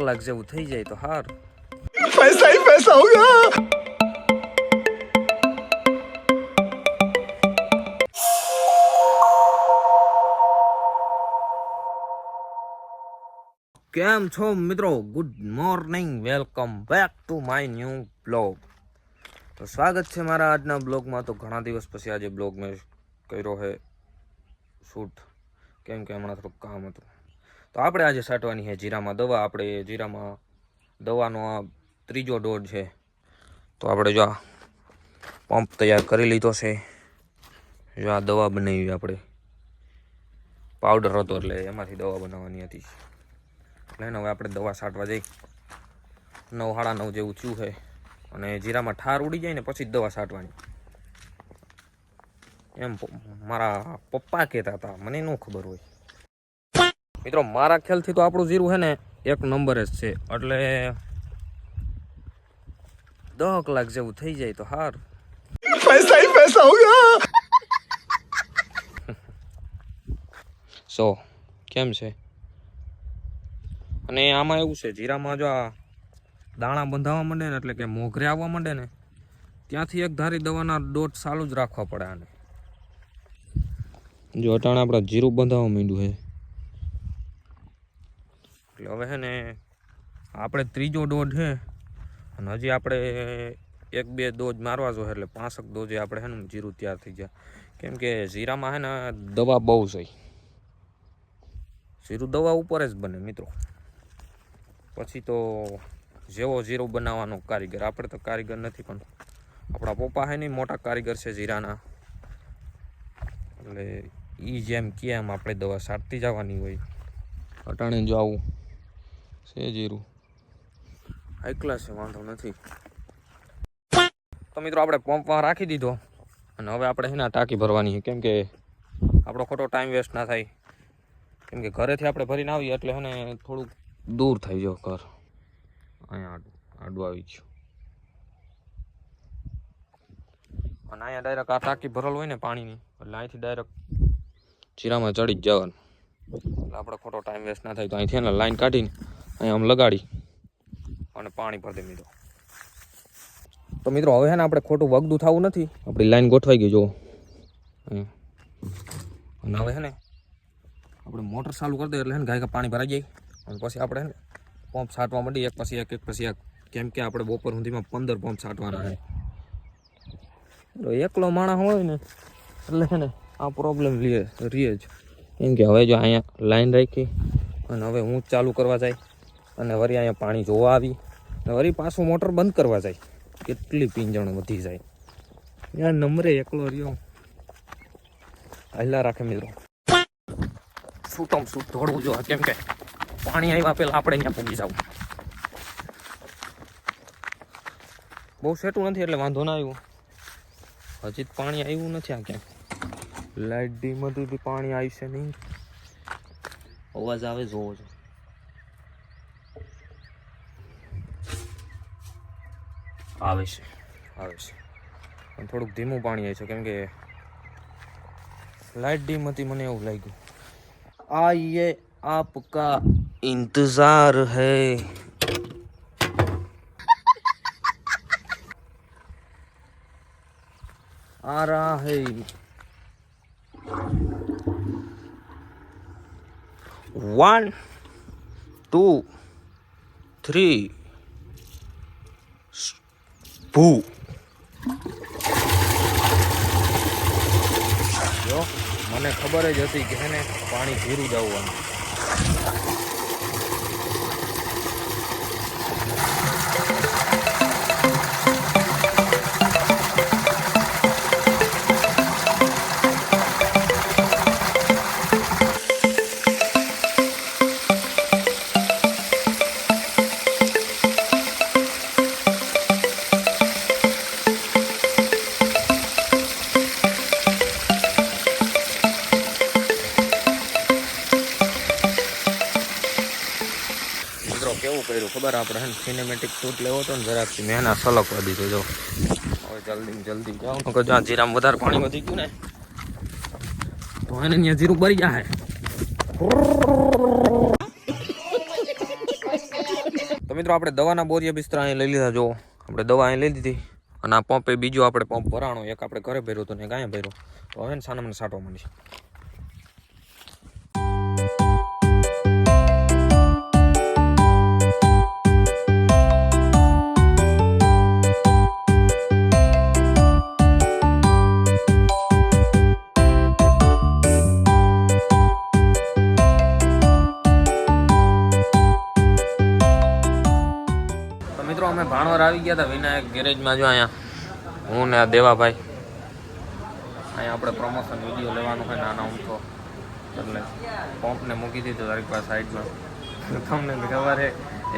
દોઢ કલાક જેવું થઈ જાય તો હાર. પૈસા હી પૈસા હોગા કેમ છો મિત્રો? Good morning welcome back to my new blog તો સ્વાગત છે મારા આજના બ્લોગમાં. તો ઘણા દિવસ પછી આજે બ્લોગ મેં કર્યો હે. શૂટ કેમ કે હમણાં થોડુંક કામ હતું. તો આપણે આજે છાંટવાની છે જીરામાં દવા. આપણે જીરામાં દવાનો આ ત્રીજો ડોઝ છે. તો આપણે જો આ પંપ તૈયાર કરી લીધો છે. જો આ દવા બનાવી આપણે. પાવડર હતો એટલે એમાંથી દવા બનાવવાની હતી. એટલે હવે આપણે દવા છાંટવા જઈ નવ, સાડા નવ જેવું થયું છે. અને જીરામાં ઠાર ઉડી જાય ને પછી જ દવા છાંટવાની. એમ મારા પપ્પા કહેતા હતા, મને ન ખબર હોય. મિત્રો મારા ખ્યાલથી તો આપણું જીરું છે ને એક નંબર જ છે. એટલે દહ કલાક જેવું થઈ જાય તો હાર. પૈસા પૈસા સો કેમ છે? અને આમાં એવું છે જીરામાં જો આ દાણા બંધાવવા માંડે ને એટલે કે મોઘરે આવવા માંડે ને ત્યાંથી એક ધારી દવાના ડોટ ચાલુ જ રાખવા પડે આને. જો અટાણે આપણે જીરું બંધાવવા માંડ્યું છે. એટલે હવે છે ને આપણે ત્રીજો ડોઝ છે અને હજી આપણે એક બે ડોઝ મારવા જોઈએ એટલે પાંસઠ ડોઝે આપણે છે ને જીરું તૈયાર થઈ જાય કેમ કે જીરામાં છે ને દવા બહુ છે. જીરું દવા ઉપર જ બને મિત્રો. પછી તો જેવો જીરો બનાવવાનો કારીગર, આપણે તો કારીગર નથી પણ આપણા પપ્પા છે નહીં મોટા કારીગર છે જીરાના એટલે એ જેમ કે એમ આપણે દવા સારતી જવાની હોય. અટાણે જો આવું. છે જીરું. એકલા છે, વાંધો નથી. તો મિત્રો આપણે પંપમાં રાખી દીધો. અને હવે આપણે એના ટાંકી ભરવાની કેમ કે આપણો ખોટો ટાઈમ વેસ્ટ ના થાય. કેમ કે ઘરેથી આપણે ભરીને આવીએ એટલે એને થોડુંક દૂર થઈ જાવ ઘર. અહીંયા આડું આવી ગયું. અને અહીંયા ડાયરેક્ટ આ ટાંકી ભરેલ હોય ને પાણીની, એટલે અહીંથી ડાયરેક્ટ જીરામાં ચડી જ જવાનું. એટલે આપણો ખોટો ટાઈમ વેસ્ટ ના થાય. તો અહીંથી ને લાઈન કાઢીને અહીંયા આમ લગાડી. અને પાણી ભરી દે મિત્રો. તો મિત્રો હવે છે ને આપણે ખોટું વગદું થવું નથી. આપણી લાઈન ગોઠવાઈ ગઈ જો અને હવે છે ને આપણે મોટર ચાલુ કરી દઈએ એટલે છે ને ગાય પાણી ભરાઈ જાય. અને પછી આપણે છે ને પંપ છાંટવા માંડીએ. એક પછી એક એક પછી એક. કેમ કે આપણે બપોર સુધીમાં પંદર પંપ છાંટવાના છે. એકલો માણસ હોય ને એટલે છે ને આ પ્રોબ્લેમ લે રીએ જ. કેમ કે હવે જો અહીંયા લાઈન રાખી અને હવે હું જ ચાલુ કરવા જાય. અને વળી અહીંયા પાણી જોવા આવી. અને વળી પાછું મોટર બંધ કરવા જાય. કેટલી પીંજણ વધી જાય. યાર નંબરે એકલો રહ્યો. હાલ્યા રાખે મિત્રો. છૂટમ છૂટ દોડવું જોઈએ કેમ કે પાણી આવ્યા પહેલા આપણે અહીંયા પહોંચી જવું બહુ સેટું નથી એટલે વાંધો ના આવ્યો. હજી પાણી આવ્યું નથી આ ક્યાંક. લાઇટ ડીમાંથી બી પાણી આવશે નહીં. અવાજ આવે જોવો છો આવે છે આવે છે પણ થોડુંક ધીમું પાણી આવે છે કેમ કે લાઇટ ડીમ હતી મને એવું લાગ્યું आइए आपका इंतजार है आ रहा है वन टू थ्री भू જો મને ખબર જ હતી કે એને પાણી ધીરું જ આવવાનું. મિત્રો કેવું કર્યું? ખબર આપણે સિનેમેટિક શૂટ લેવો હતો ને જરાક મેં એના સલકવા દીધો, જો. હવે જલ્દી જલ્દી જાઉં તો જ્યાં જીરામાં વધારે પાણી વધી ગયું ને, તો એને ત્યાં જીરું ભરી જાય મિત્રો આપણે દવાના બોરિયા બિસ્તરા અહીં લઈ લીધા, જો. આપણે દવા અહીં લઈ લીધી અને આ પંપે બીજો આપણે પંપ ભરાણો, એક આપણે ઘરે ભર્યો હતો ને ગાય અહીંયા ભર્યો. તો હવે ને સાટો મને ભાણવર આવી ગયા હતા વિનાયક ગેરેજમાં જો અહીંયા. હું ને આ દેવાભાઈ. અહીંયા આપણે પ્રમોશન વીડિયો લેવાનું હોય નાના હું તો. એટલે પંપને મૂકી દીધો તારીખ પાસે સાઈડમાં તમને ખબર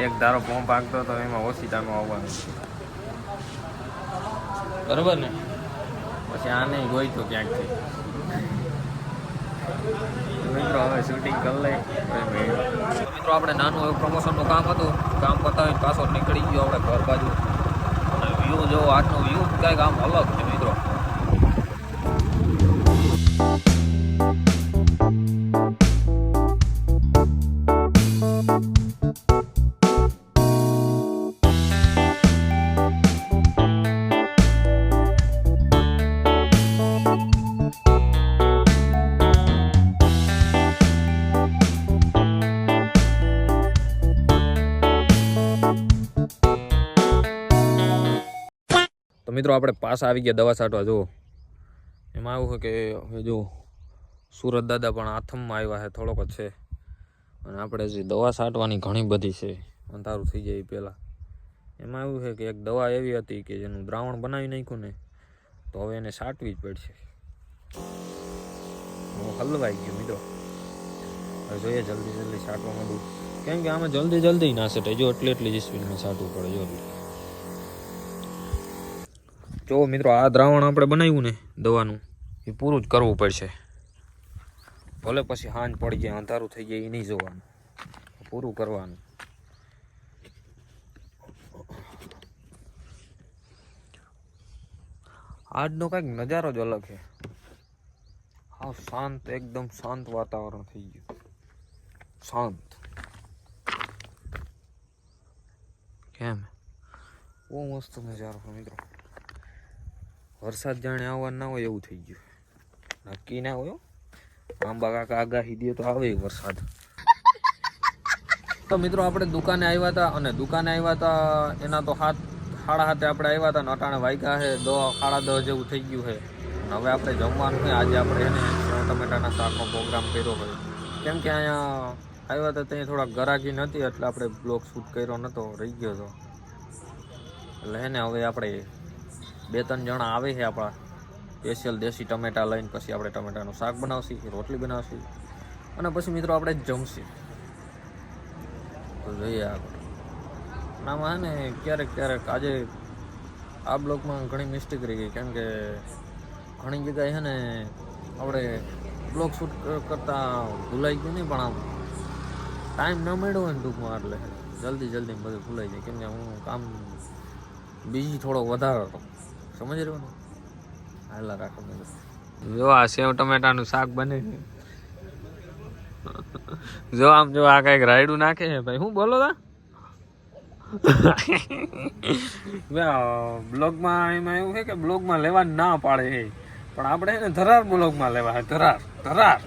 એક ધારો પંપ આગતો હતો એમાં ઓછી ટાઈમ આવવાનું. બરોબર ને? પછી આને ગોઈ તો ક્યાંકથી મિત્રો, હવે શૂટિંગ કરી લઈ મિત્રો, આપણે નાનું એવું પ્રમોશનનું કામ હતું. કામ પતાવીને પાછો નીકળી ગયો આપણે ઘર બાજુ. અને વ્યૂ જો, આજનો વ્યૂ કાંઈક આમ અલગ છે. મિત્રો આપણે પાછા આવી ગયા દવા છાંટવા, જુઓ. એમાં આવું છે કે, હવે જો સુરત દાદા પણ આથમમાં આવ્યા છે, થોડોક જ છે. અને આપણે જે દવા છાંટવાની ઘણી બધી છે, અંધારું થઈ જાય પહેલાં. એમાં એવું છે કે એક દવા એવી હતી કે જેનું દ્રાવણ બનાવી નાખ્યું ને, તો હવે એને છાંટવી જ પડશે. હું હલવાઈ ગયો, મિત્રો. હવે જોઈએ જલ્દી જલ્દી છાંટવા માંડું કેમ કે આમાં જલ્દી જલ્દી ના છટાય. જો એટલી એટલી જ સ્પીડમાં છાંટવું પડે, જો જો મિત્રો, આ દ્રાવણ આપણે બનાવ્યું ને, દવાનું, એ પૂરું જ કરવું પડશે. ભલે પછી હાંજ પડી જાય, અંધારું થઈ જાય, એ નહીં જોવાનું. પૂરું કરવાનું. આજનો કંઈક નજારો જ અલગ છે. હા શાંત, એકદમ શાંત વાતાવરણ થઈ ગયું. શાંત. કેમ? બહુ મસ્ત નજારો મિત્રો. વરસાદ જાણે આવવા ના હોય એવું થઈ ગયું. નક્કી ના હોય આંબા કાકા આગાહી દે તો આવે વરસાદ. તો મિત્રો આપણે દુકાને આવ્યા હતા અને દુકાને આવ્યા હતા એના તો હાથ સાડા હાથે આપણે આવ્યા હતા નટાણે વાગ્યા છે દો સાડા દસ જેવું થઈ ગયું છે હવે આપણે જમવાનું છે. આજે આપણે એને ટમેટાના શાકનો પ્રોગ્રામ કર્યો હોય. કેમ કે અહીંયા આવ્યા હતા ત્યાં થોડાક ગરાકી નથી એટલે આપણે બ્લોગ શૂટ કર્યો નહોતો, રહી ગયો હતો એટલે હે ને, હવે આપણે બે ત્રણ જણા આવે છે આપણા સ્પેશિયલ દેશી ટમેટા લઈને પછી આપણે ટમેટાનું શાક બનાવશી, રોટલી બનાવશી અને પછી મિત્રો આપણે જમશી. તો જોઈએ આગળ. આમાં હે ને ક્યારેક ક્યારેક આજે આ બ્લોગમાં ઘણી મિસ્ટેક રહી ગઈ, કેમ કે ઘણી જગ્યાએ છે ને આપણે બ્લોગ શૂટ કરતા ભૂલાઈ ગયું નહીં પણ આમ ટાઈમ ન મળ્યો હોય ને ટૂંકમાં એટલે જલ્દી જલ્દી બધું ભૂલાઈ જાય, કેમ કે હું કામ બીજી થોડો વધારે હતો. સમજ રહ્યો ને? હાલા રાખો જો આ સેવ ટમેટાનું શાક બને છે. જો આમ જો આ કંઈક રાયડું નાખે છે ભાઈ. હું બોલો તા? બ્લોગમાં એમાં એવું છે કે બ્લોગમાં લેવા ના પાડે છે. પણ આપણે એને ધરાર બ્લોગમાં લેવા છે. ધરાર ધરાર.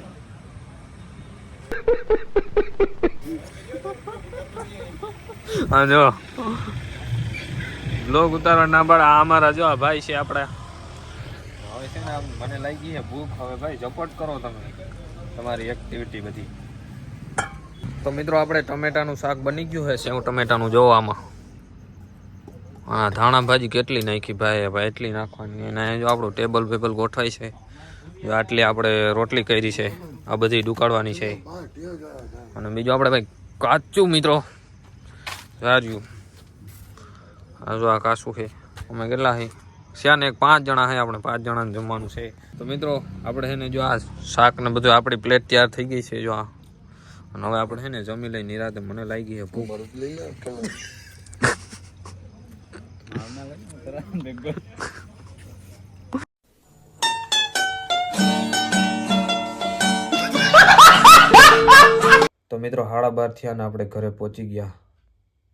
હા જો. બ્લોગ ઉતારવા ના પડે. આ અમારા જો આ ભાઈ છે આપણા. હવે છે ને મને લાગી છે ભૂખ. હવે ભાઈ સપોર્ટ કરો તમે. તમારી એક્ટિવિટી બધી. તો મિત્રો, આપણે ટમેટાનું શાક બની ગયું છે સેવ ટમેટાનું જોવો આમાં. હા ધાણા ભાજી કેટલી નાખી ભાઈ? ભાઈ એટલી નાખવાની. અને જો આપણું ટેબલ પેબલ ગોઠવાય છે. જો આટલી આપણે રોટલી કરી છે. આ બધી ડુકાડવાની છે. અને બીજું આપણે ભાઈ કાચું, મિત્રો. આ જો આ કાચું છે. અમે કેટલા છે? શ્યાને એક પાંચ જણા છે, આપણે પાંચ જણાને જમવાનું છે. તો મિત્રો, આપણે છે ને જો આ શાક ને બધું આપણી પ્લેટ તૈયાર થઈ ગઈ છે, જો આ. અને હવે આપણે છે ને જમી લઈ, નિરાતે મને લાગી છે ભૂખ. તો મિત્રો હાડા બાર થયા ને આપણે ઘરે પહોંચી ગયા.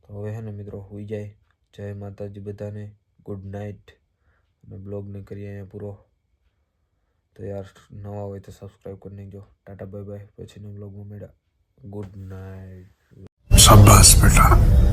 તો હવે હે ને મિત્રો, હોઈ જાય. જય માતાજી બધાને. ગુડ નાઇટ અને બ્લોગને કરીએ અહીંયા પૂરો. તો યાર, નવા હોય તો સબસ્ક્રાઈબ કરી નાખજો. ટાટા બાય બાય પછીના બ્લોગમાં મેળા ગુડ નાઇટ શાબાશ બેટા.